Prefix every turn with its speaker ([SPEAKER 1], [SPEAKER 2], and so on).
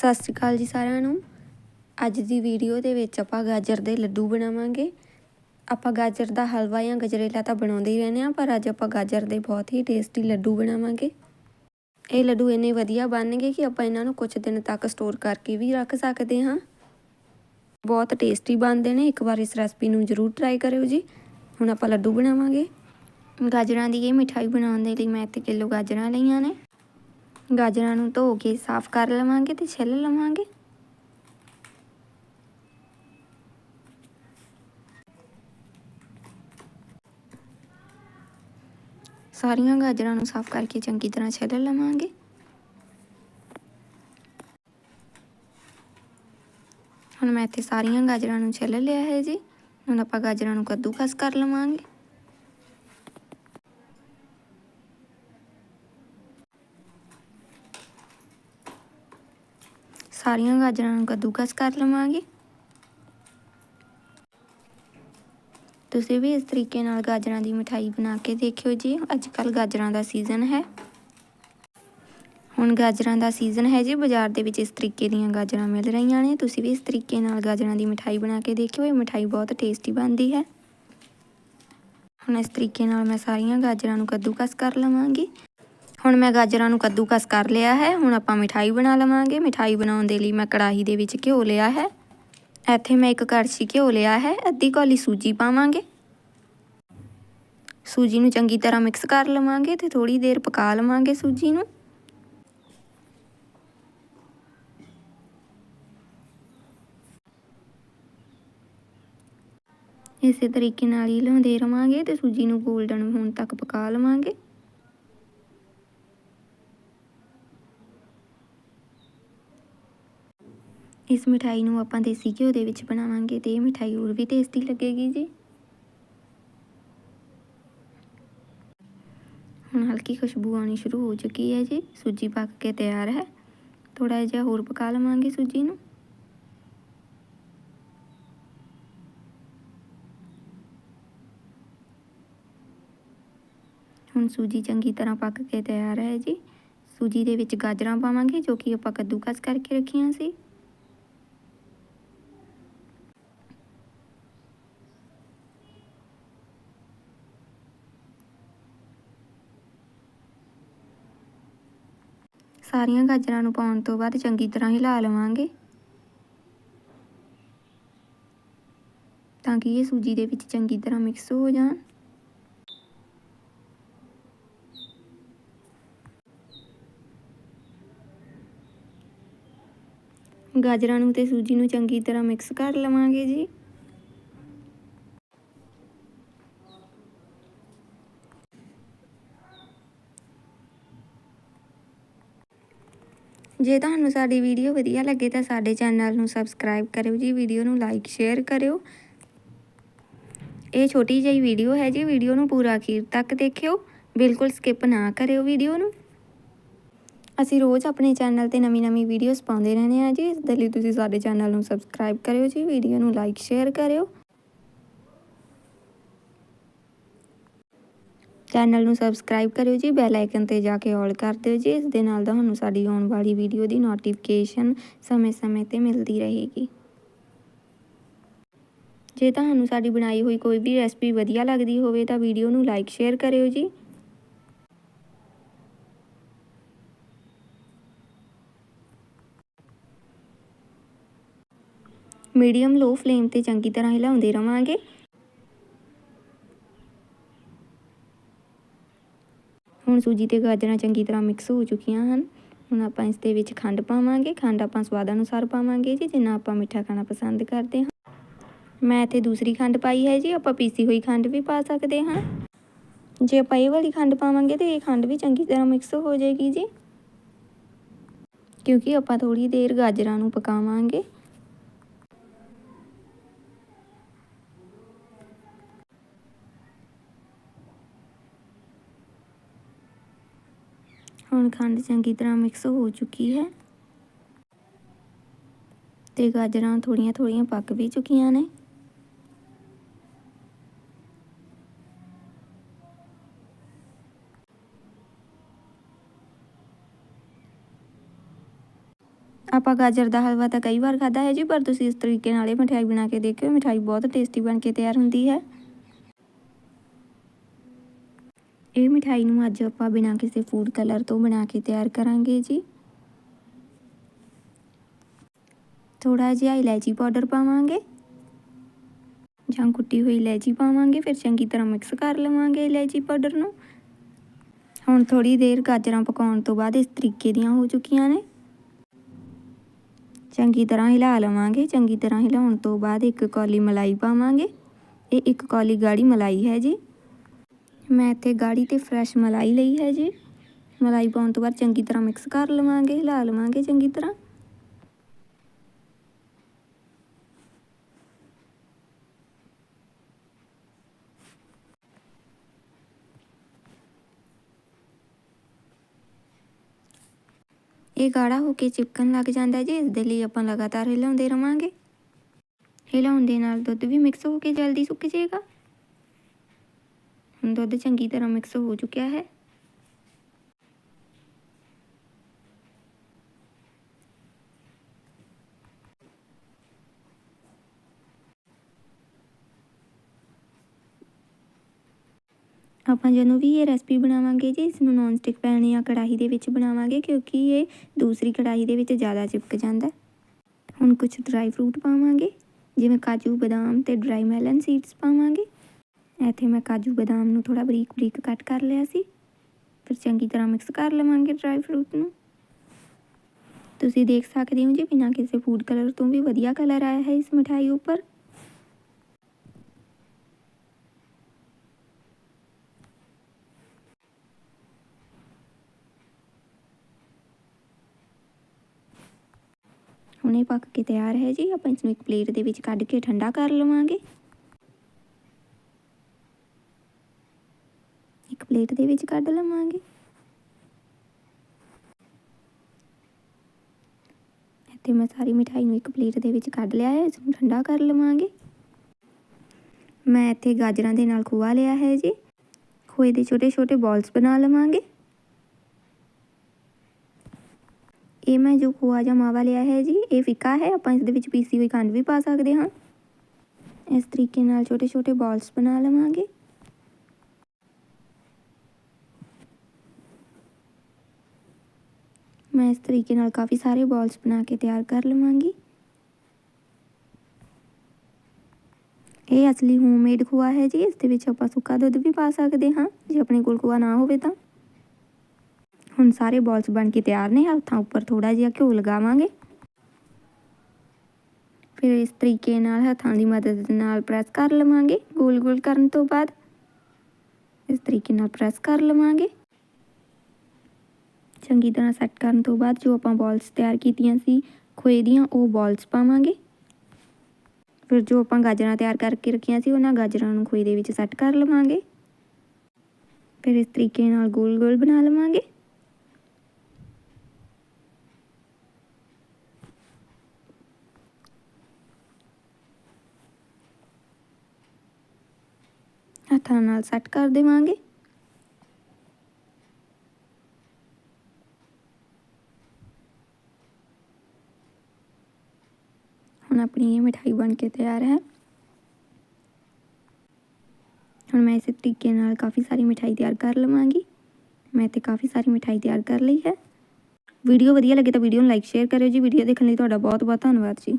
[SPEAKER 1] ਸਤਿ ਸ਼੍ਰੀ ਅਕਾਲ ਜੀ ਸਾਰਿਆਂ ਨੂੰ। ਅੱਜ ਦੀ ਵੀਡੀਓ ਦੇ ਵਿੱਚ ਆਪਾਂ ਗਾਜਰ ਦੇ ਲੱਡੂ ਬਣਾਵਾਂਗੇ। ਆਪਾਂ ਗਾਜਰ ਦਾ ਹਲਵਾ ਜਾਂ ਗਜਰੇਲਾ ਤਾਂ ਬਣਾਉਂਦੇ ਹੀ ਰਹਿੰਦੇ ਆ ਪਰ ਅੱਜ ਆਪਾਂ ਗਾਜਰ ਦੇ ਬਹੁਤ ਹੀ ਟੇਸਟੀ ਲੱਡੂ ਬਣਾਵਾਂਗੇ। ਇਹ ਲੱਡੂ ਇੰਨੇ ਵਧੀਆ ਬਣਨਗੇ ਕਿ ਆਪਾਂ ਇਹਨਾਂ ਨੂੰ ਕੁਝ ਦਿਨ ਤੱਕ ਸਟੋਰ ਕਰਕੇ ਵੀ ਰੱਖ ਸਕਦੇ ਹਾਂ। ਬਹੁਤ ਟੇਸਟੀ ਬਣਦੇ ਨੇ, ਇੱਕ ਵਾਰ ਇਸ ਰੈਸਪੀ ਨੂੰ ਜ਼ਰੂਰ ਟਰਾਈ ਕਰਿਓ ਜੀ। ਹੁਣ ਆਪਾਂ ਲੱਡੂ ਬਣਾਵਾਂਗੇ। ਗਾਜਰਾਂ ਦੀ ਇਹ ਮਿਠਾਈ ਬਣਾਉਣ ਦੇ ਲਈ ਮੈਂ ਇੱਥੇ ਕਿਲੋ ਗਾਜਰਾਂ ਲਈਆਂ ਨੇ। ਗਾਜਰਾਂ ਨੂੰ ਧੋ ਕੇ ਸਾਫ਼ ਕਰ ਲਵਾਂਗੇ ਤੇ ਛਿੱਲ ਲਵਾਂਗੇ। ਸਾਰੀਆਂ ਗਾਜਰਾਂ ਨੂੰ ਸਾਫ਼ ਕਰਕੇ ਚੰਗੀ ਤਰ੍ਹਾਂ ਛਿੱਲ ਲਵਾਂਗੇ। ਹੁਣ ਮੈਂ ਇੱਥੇ ਸਾਰੀਆਂ ਗਾਜਰਾਂ ਨੂੰ ਛਿੱਲ ਲਿਆ ਹੈ ਜੀ। ਹੁਣ ਆਪਾਂ ਗਾਜਰਾਂ ਨੂੰ ਕੱਦੂਕਸ ਕਰ ਲਵਾਂਗੇ। ਸਾਰੀਆਂ ਗਾਜਰਾਂ ਨੂੰ ਕੱਦੂਕਸ ਕਰ ਲਵਾਂਗੇ। ਤੁਸੀਂ ਵੀ ਇਸ ਤਰੀਕੇ ਨਾਲ ਗਾਜਰਾਂ ਦੀ ਮਠਾਈ ਬਣਾ ਕੇ ਦੇਖਿਓ ਜੀ। ਅੱਜ ਕੱਲ ਗਾਜਰਾਂ ਦਾ ਸੀਜ਼ਨ ਹੈ। ਹੁਣ ਗਾਜਰਾਂ ਦਾ ਸੀਜ਼ਨ ਹੈ ਜੀ। ਬਾਜ਼ਾਰ ਦੇ ਵਿੱਚ ਇਸ ਤਰੀਕੇ ਦੀਆਂ ਗਾਜਰਾਂ ਮਿਲ ਰਹੀਆਂ ਨੇ। ਤੁਸੀਂ ਵੀ ਇਸ ਤਰੀਕੇ ਨਾਲ ਗਾਜਰਾਂ ਦੀ ਮਠਾਈ ਬਣਾ ਕੇ ਦੇਖਿਓ। ਇਹ ਮਠਾਈ ਬਹੁਤ ਟੇਸਟੀ ਬਣਦੀ ਹੈ। ਹੁਣ ਇਸ ਤਰੀਕੇ ਨਾਲ ਮੈਂ ਸਾਰੀਆਂ ਗਾਜਰਾਂ ਨੂੰ ਕੱਦੂਕਸ ਕਰ ਲਵਾਂਗੀ। ਹੁਣ ਮੈਂ ਗਾਜਰਾਂ ਨੂੰ ਕੱਦੂਕਸ ਕਰ ਲਿਆ ਹੈ। ਹੁਣ ਆਪਾਂ ਮਿਠਾਈ ਬਣਾ ਲਵਾਂਗੇ। ਮਿਠਾਈ ਬਣਾਉਣ ਦੇ ਲਈ ਮੈਂ ਕੜਾਹੀ ਦੇ ਵਿੱਚ ਘਿਓ ਲਿਆ ਹੈ। ਇੱਥੇ ਮੈਂ ਇੱਕ ਕੜਛੀ ਘਿਓ ਲਿਆ ਹੈ। ਅੱਧੀ ਕੌਲੀ ਸੂਜੀ ਪਾਵਾਂਗੇ। ਸੂਜੀ ਨੂੰ ਚੰਗੀ ਤਰ੍ਹਾਂ ਮਿਕਸ ਕਰ ਲਵਾਂਗੇ ਤੇ ਥੋੜੀ ਦੇਰ ਪਕਾ ਲਵਾਂਗੇ ਸੂਜੀ ਨੂੰ। ਇਸੇ ਤਰੀਕੇ ਨਾਲ ਹੀ ਲਾਉਂਦੇ ਰਵਾਂਗੇ ਤੇ ਸੂਜੀ ਨੂੰ 골ਡਨ ਹੋਣ ਤੱਕ ਪਕਾ ਲਵਾਂਗੇ। ਇਸ ਮਿਠਾਈ ਨੂੰ ਆਪਾਂ ਦੇਸੀ ਘਿਓ ਦੇ ਵਿੱਚ ਬਣਾਵਾਂਗੇ ਤੇ ਇਹ ਮਿਠਾਈ ਹੋਰ ਵੀ ਟੇਸਟੀ ਲੱਗੇਗੀ ਜੀ। ਹੁਣ ਹਲਕੀ ਖੁਸ਼ਬੂ ਆਉਣੀ ਸ਼ੁਰੂ ਹੋ ਚੁੱਕੀ ਹੈ ਜੀ। ਸੂਜੀ ਪੱਕ ਕੇ ਤਿਆਰ ਹੈ। ਥੋੜਾ ਜਿਹਾ ਹੋਰ ਪਕਾ ਲਵਾਂਗੇ ਸੂਜੀ ਨੂੰ। ਹੁਣ ਸੂਜੀ ਚੰਗੀ ਤਰ੍ਹਾਂ ਪੱਕ ਕੇ ਤਿਆਰ ਹੈ ਜੀ। ਸੂਜੀ ਦੇ ਵਿੱਚ ਗਾਜਰਾਂ ਪਾਵਾਂਗੇ ਜੋ ਕਿ ਆਪਾਂ ਕੱਦੂਕਸ ਕਰਕੇ ਰੱਖੀਆਂ ਸੀ। ਸਾਰੀਆਂ ਗਾਜਰਾਂ ਨੂੰ ਪਾਉਣ ਤੋਂ ਬਾਅਦ ਚੰਗੀ ਤਰ੍ਹਾਂ ਹਿਲਾ ਲਵਾਂਗੇ। ਤਾਂ ਕਿ ਇਹ ਸੂਜੀ ਦੇ ਵਿੱਚ ਚੰਗੀ ਤਰ੍ਹਾਂ ਮਿਕਸ ਹੋ ਜਾਣ। ਗਾਜਰਾਂ ਨੂੰ ਤੇ ਸੂਜੀ ਨੂੰ ਚੰਗੀ ਤਰ੍ਹਾਂ ਮਿਕਸ ਕਰ ਲਵਾਂਗੇ ਜੀ। ਜੇ ਤੁਹਾਨੂੰ ਸਾਡੀ ਵੀਡੀਓ ਵਧੀਆ ਲੱਗੇ ਤਾਂ ਸਾਡੇ ਚੈਨਲ ਨੂੰ ਸਬਸਕ੍ਰਾਈਬ ਕਰਿਓ ਜੀ, ਵੀਡੀਓ ਨੂੰ ਲਾਈਕ ਸ਼ੇਅਰ ਕਰਿਓ। ਇਹ ਛੋਟੀ ਜਿਹੀ ਵੀਡੀਓ ਹੈ ਜੀ, ਵੀਡੀਓ ਨੂੰ ਪੂਰਾ ਅਖੀਰ ਤੱਕ ਦੇਖਿਓ। ਬਿਲਕੁਲ ਸਕਿਪ ਨਾ ਕਰਿਓ ਵੀਡੀਓ ਨੂੰ। ਅਸੀਂ ਰੋਜ਼ ਆਪਣੇ ਚੈਨਲ ਤੇ ਨਵੀਂ-ਨਵੀਂ ਵੀਡੀਓਜ਼ ਪਾਉਂਦੇ ਰਹਿੰਦੇ ਆ ਜੀ, ਇਸ ਦੇ ਲਈ ਤੁਸੀਂ ਸਾਡੇ ਚੈਨਲ ਨੂੰ ਸਬਸਕ੍ਰਾਈਬ ਕਰਿਓ ਜੀ, ਵੀਡੀਓ ਨੂੰ ਲਾਈਕ ਸ਼ੇਅਰ ਕਰਿਓ। ਚੈਨਲ ਨੂੰ ਸਬਸਕ੍ਰਾਈਬ ਕਰਿਓ ਜੀ, ਬੈਲ ਆਈਕਨ ਤੇ ਜਾ ਕੇ ਆਲ ਕਰ ਦਿਓ ਜੀ, ਇਸ ਦੇ ਨਾਲ ਤੁਹਾਨੂੰ ਸਾਡੀ ਆਉਣ ਵਾਲੀ ਵੀਡੀਓ ਦੀ ਨੋਟੀਫਿਕੇਸ਼ਨ ਸਮੇਂ-ਸਮੇਂ ਤੇ ਮਿਲਦੀ ਰਹੇਗੀ। ਜੇ ਤੁਹਾਨੂੰ ਸਾਡੀ ਬਣਾਈ ਹੋਈ ਕੋਈ ਵੀ ਰੈਸਪੀ ਵਧੀਆ ਲੱਗਦੀ ਹੋਵੇ ਤਾਂ ਵੀਡੀਓ ਨੂੰ ਲਾਈਕ ਸ਼ੇਅਰ ਕਰਿਓ ਜੀ। ਮੀਡੀਅਮ ਲੋ ਫਲੇਮ ਤੇ ਚੰਗੀ ਤਰ੍ਹਾਂ ਹਿਲਾਉਂਦੇ ਰਵਾਂਗੇ। ਹੁਣ ਸੂਜੀ ਤੇ ਗਾਜਰਾਂ ਚੰਗੀ ਤਰ੍ਹਾਂ ਮਿਕਸ ਹੋ ਚੁੱਕੀਆਂ ਹਨ। ਹੁਣ ਆਪਾਂ ਇਸ ਦੇ ਵਿੱਚ ਖੰਡ ਪਾਵਾਂਗੇ। ਖੰਡ ਆਪਾਂ ਸਵਾਦ ਅਨੁਸਾਰ ਪਾਵਾਂਗੇ ਜੀ, ਜਿੰਨਾ ਆਪਾਂ ਮਿੱਠਾ ਖਾਣਾ ਪਸੰਦ ਕਰਦੇ ਹਾਂ। ਮੈਂ ਇੱਥੇ ਦੂਸਰੀ ਖੰਡ ਪਾਈ ਹੈ ਜੀ, ਆਪਾਂ ਪੀਸੀ ਹੋਈ ਖੰਡ ਵੀ ਪਾ ਸਕਦੇ ਹਾਂ। ਜੇ ਆਪਾਂ ਇਹ ਵਾਲੀ ਖੰਡ ਪਾਵਾਂਗੇ ਤੇ ਇਹ ਖੰਡ ਵੀ ਚੰਗੀ ਤਰ੍ਹਾਂ ਮਿਕਸ ਹੋ ਜਾਏਗੀ ਜੀ। ਕਿਉਂਕਿ ਆਪਾਂ ਥੋੜੀ ਦੇਰ ਗਾਜਰਾਂ ਨੂੰ ਪਕਾਵਾਂਗੇ। ਹੁਣ ਖੰਡ ਚੰਗੀ ਤਰ੍ਹਾਂ ਮਿਕਸ ਹੋ ਚੁੱਕੀ ਹੈ ਤੇ ਗਾਜਰਾਂ ਥੋੜੀਆਂ ਥੋੜੀਆਂ ਪੱਕ ਵੀ ਚੁੱਕੀਆਂ ਨੇ ਆਪਾਂ ਗਾਜਰ ਦਾ ਹਲਵਾ ਤਾਂ ਕਈ ਵਾਰ ਖਾਦਾ ਹੈ ਜੀ ਪਰ ਤੁਸੀਂ ਇਸ ਤਰੀਕੇ ਨਾਲ ਇਹ ਮਠਿਆਈ ਬਣਾ ਕੇ ਦੇਖਿਓ ਮਠਿਆਈ ਬਹੁਤ ਟੇਸਟੀ ਬਣ ਕੇ ਤਿਆਰ ਹੁੰਦੀ ਹੈ ਇਹ ਮਿਠਾਈ ਨੂੰ ਅੱਜ ਆਪਾਂ ਬਿਨਾਂ ਕਿਸੇ ਫੂਡ ਕਲਰ ਤੋਂ ਬਣਾ ਕੇ ਤਿਆਰ ਕਰਾਂਗੇ ਜੀ। ਥੋੜਾ ਜਿਹਾ ਇਲਾਇਚੀ ਪਾਊਡਰ ਪਾਵਾਂਗੇ। ਜਾਂ ਕੁੱਟੀ ਹੋਈ ਇਲਾਇਚੀ ਪਾਵਾਂਗੇ, ਫਿਰ ਚੰਗੀ ਤਰ੍ਹਾਂ ਮਿਕਸ ਕਰ ਲਵਾਂਗੇ ਇਲਾਇਚੀ ਪਾਊਡਰ ਨੂੰ। ਹੁਣ ਥੋੜੀ ਦੇਰ ਗਾਜਰਾਂ ਪਕਾਉਣ ਤੋਂ ਬਾਅਦ ਇਸ ਤਰੀਕੇ ਦੀਆਂ ਹੋ ਚੁੱਕੀਆਂ ਨੇ। ਚੰਗੀ ਤਰ੍ਹਾਂ ਹਿਲਾ ਲਵਾਂਗੇ, ਚੰਗੀ ਤਰ੍ਹਾਂ ਹਿਲਾਉਣ ਤੋਂ ਬਾਅਦ ਇੱਕ ਕੌਲੀ ਮਲਾਈ ਪਾਵਾਂਗੇ। ਇਹ ਇੱਕ ਕੌਲੀ ਗਾੜੀ ਮਲਾਈ ਹੈ ਜੀ। ਮੈਂ ਇੱਥੇ ਗਾੜੀ ਤੇ ਫਰੈਸ਼ ਮਲਾਈ ਲਈ ਹੈ ਜੀ। ਮਲਾਈ ਪਾਉਣ ਤੋਂ ਬਾਅਦ ਚੰਗੀ ਤਰ੍ਹਾਂ ਮਿਕਸ ਕਰ ਲਵਾਂਗੇ ਹਿਲਾ ਲਵਾਂਗੇ ਚੰਗੀ ਤਰ੍ਹਾਂ। ਇਹ ਗਾੜਾ ਹੋ ਕੇ ਚਿਪਕਣ ਲੱਗ ਜਾਂਦਾ ਹੈ ਜੀ। ਇਸ ਦੇ ਲਈ ਆਪਾਂ ਲਗਾਤਾਰ ਹਿਲਾਉਂਦੇ ਰਵਾਂਗੇ। ਹਿਲਾਉਣ ਦੇ ਨਾਲ ਦੁੱਧ ਵੀ ਮਿਕਸ ਹੋ ਕੇ ਜਲਦੀ ਸੁੱਕ ਜਾਏਗਾ। ਦੁੱਧ ਚੰਗੀ ਤਰ੍ਹਾਂ ਮਿਕਸ ਹੋ ਚੁੱਕਿਆ ਹੈ। ਆਪਾਂ ਜਦੋਂ ਵੀ ਇਹ ਰੈਸਪੀ ਬਣਾਵਾਂਗੇ ਜੀ ਇਸ ਨੂੰ ਨੌਨ ਸਟਿਕ ਪੈਨ ਜਾਂ ਕੜਾਹੀ ਦੇ ਵਿੱਚ ਬਣਾਵਾਂਗੇ ਕਿਉਂਕਿ ਇਹ ਦੂਸਰੀ ਕੜਾਹੀ ਦੇ ਵਿੱਚ ਜ਼ਿਆਦਾ ਚਿਪਕ ਜਾਂਦਾ ਹੁਣ ਕੁਝ ਡਰਾਈ ਫਰੂਟ ਪਾਵਾਂਗੇ, ਜਿਵੇਂ ਕਾਜੂ, ਬਦਾਮ ਤੇ ਡਰਾਈ ਮੈਲਨ ਸੀਡਸ ਪਾਵਾਂਗੇ। ਇੱਥੇ ਮੈਂ ਕਾਜੂ ਬਦਾਮ ਨੂੰ ਥੋੜਾ ਬਰੀਕ ਬਰੀਕ ਕੱਟ ਕਰ ਲਿਆ ਸੀ। ਫਿਰ ਚੰਗੀ ਤਰ੍ਹਾਂ ਮਿਕਸ ਕਰ ਲਵਾਂਗੇ ਡਰਾਈ ਫਰੂਟ ਨੂੰ। ਤੁਸੀਂ ਦੇਖ ਸਕਦੇ ਹੋ ਜੀ, ਬਿਨਾਂ ਕਿਸੇ ਫੂਡ ਕਲਰ ਤੋਂ ਵੀ ਵਧੀਆ ਕਲਰ ਆਇਆ ਹੈ ਇਸ ਮਠਾਈ ਉੱਪਰ। ਹੁਣ ਇਹ ਪੱਕ ਕੇ ਤਿਆਰ ਹੈ ਜੀ, ਆਪਾਂ ਇਸ ਨੂੰ ਇੱਕ ਪਲੇਟ ਦੇ ਵਿੱਚ ਕੱਢ ਕੇ ਠੰਡਾ ਕਰ ਲਵਾਂਗੇ। ਇੱਕ ਪਲੇਟ ਦੇ ਵਿੱਚ ਕੱਢ ਲਵਾਂਗੇ। ਇੱਥੇ ਮੈਂ ਸਾਰੀ ਮਿਠਾਈ ਨੂੰ ਇੱਕ ਪਲੇਟ ਦੇ ਵਿੱਚ ਕੱਢ ਲਿਆ ਹੈ, ਇਸ ਨੂੰ ਠੰਡਾ ਕਰ ਲਵਾਂਗੇ। ਮੈਂ ਇੱਥੇ ਗਾਜਰਾਂ ਦੇ ਨਾਲ ਖੋਆ ਲਿਆ ਹੈ ਜੀ। ਖੋਏ ਦੇ ਛੋਟੇ ਛੋਟੇ ਬਾਲਸ ਬਣਾ ਲਵਾਂਗੇ। ਇਹ ਮੈਂ ਜੋ ਖੋਆ ਜਾਂ ਮਾਵਾ ਲਿਆ ਹੈ ਜੀ, ਇਹ ਫਿੱਕਾ ਹੈ, ਆਪਾਂ ਇਸ ਦੇ ਵਿੱਚ ਪੀਸੀ ਹੋਈ ਖੰਡ ਵੀ ਪਾ ਸਕਦੇ ਹਾਂ। ਇਸ ਤਰੀਕੇ ਨਾਲ ਛੋਟੇ ਛੋਟੇ ਬਾਲਸ ਬਣਾ ਲਵਾਂਗੇ। ਮੈਂ ਇਸ ਤਰੀਕੇ ਨਾਲ ਕਾਫੀ ਸਾਰੇ ਬਾਲਸ ਬਣਾ ਕੇ ਤਿਆਰ ਕਰ ਲਵਾਂਗੀ। ਇਹ ਅਸਲੀ ਹੋਮਮੇਡ ਖੋਆ ਹੈ ਜੀ, ਇਸ ਦੇ ਵਿੱਚ ਆਪਾਂ ਸੁੱਕਾ ਦੁੱਧ ਵੀ ਪਾ ਸਕਦੇ ਹਾਂ, ਜੇ ਆਪਣੇ ਕੋਲ ਖੋਆ ਨਾ ਹੋਵੇ ਤਾਂ। ਹੁਣ ਸਾਰੇ ਬਾਲਸ ਬਣ ਕੇ ਤਿਆਰ ਨੇ, ਹੱਥਾਂ ਉੱਪਰ ਥੋੜਾ ਜਿਹਾ ਘਿਓ ਲਗਾਵਾਂਗੇ। ਫਿਰ ਇਸ ਤਰੀਕੇ ਨਾਲ ਹੱਥਾਂ ਦੀ ਮਦਦ ਨਾਲ ਪ੍ਰੈਸ ਕਰ ਲਵਾਂਗੇ ਗੋਲ ਗੋਲ ਕਰਨ ਤੋਂ ਬਾਅਦ। ਇਸ ਤਰੀਕੇ ਨਾਲ ਪ੍ਰੈਸ ਕਰ ਲਵਾਂਗੇ। ਚੰਗੀ ਤਰ੍ਹਾਂ ਸੈੱਟ ਕਰਨ ਤੋਂ ਬਾਅਦ ਜੋ ਆਪਾਂ ਬਾਲਸ ਤਿਆਰ ਕੀਤੀਆਂ ਸੀ, ਖੋਏ ਦੀਆਂ, ਉਹ ਬਾਲਸ ਪਾਵਾਂਗੇ। ਫਿਰ ਜੋ ਆਪਾਂ ਗਾਜਰਾਂ ਤਿਆਰ ਕਰਕੇ ਰੱਖੀਆਂ ਸੀ, ਉਹਨਾਂ ਗਾਜਰਾਂ ਨੂੰ ਖੋਏ ਦੇ ਵਿੱਚ ਸੈੱਟ ਕਰ ਲਵਾਂਗੇ। ਫਿਰ ਇਸ ਤਰੀਕੇ ਨਾਲ ਗੋਲ ਗੋਲ ਬਣਾ ਲਵਾਂਗੇ। ਹੱਥਾਂ ਨਾਲ ਸੈੱਟ ਕਰ ਦੇਵਾਂਗੇ। ਹੁਣ ਆਪਣੀ ਇਹ ਮਿਠਾਈ ਬਣ ਕੇ ਤਿਆਰ ਹੈ ਹੁਣ ਮੈਂ ਇਸੇ ਤਰੀਕੇ ਨਾਲ ਕਾਫੀ ਸਾਰੀ ਮਿਠਾਈ ਤਿਆਰ ਕਰ ਲਵਾਂਗੀ ਮੈਂ ਤੇ ਕਾਫੀ ਸਾਰੀ ਮਿਠਾਈ ਤਿਆਰ ਕਰ ਲਈ ਹੈ ਵੀਡੀਓ ਵਧੀਆ ਲੱਗੇ ਤਾਂ ਵੀਡੀਓ ਨੂੰ ਲਾਈਕ ਸ਼ੇਅਰ ਕਰਿਓ ਜੀ ਵੀਡੀਓ ਦੇਖਣ ਲਈ ਤੁਹਾਡਾ ਬਹੁਤ ਬਹੁਤ ਧੰਨਵਾਦ ਜੀ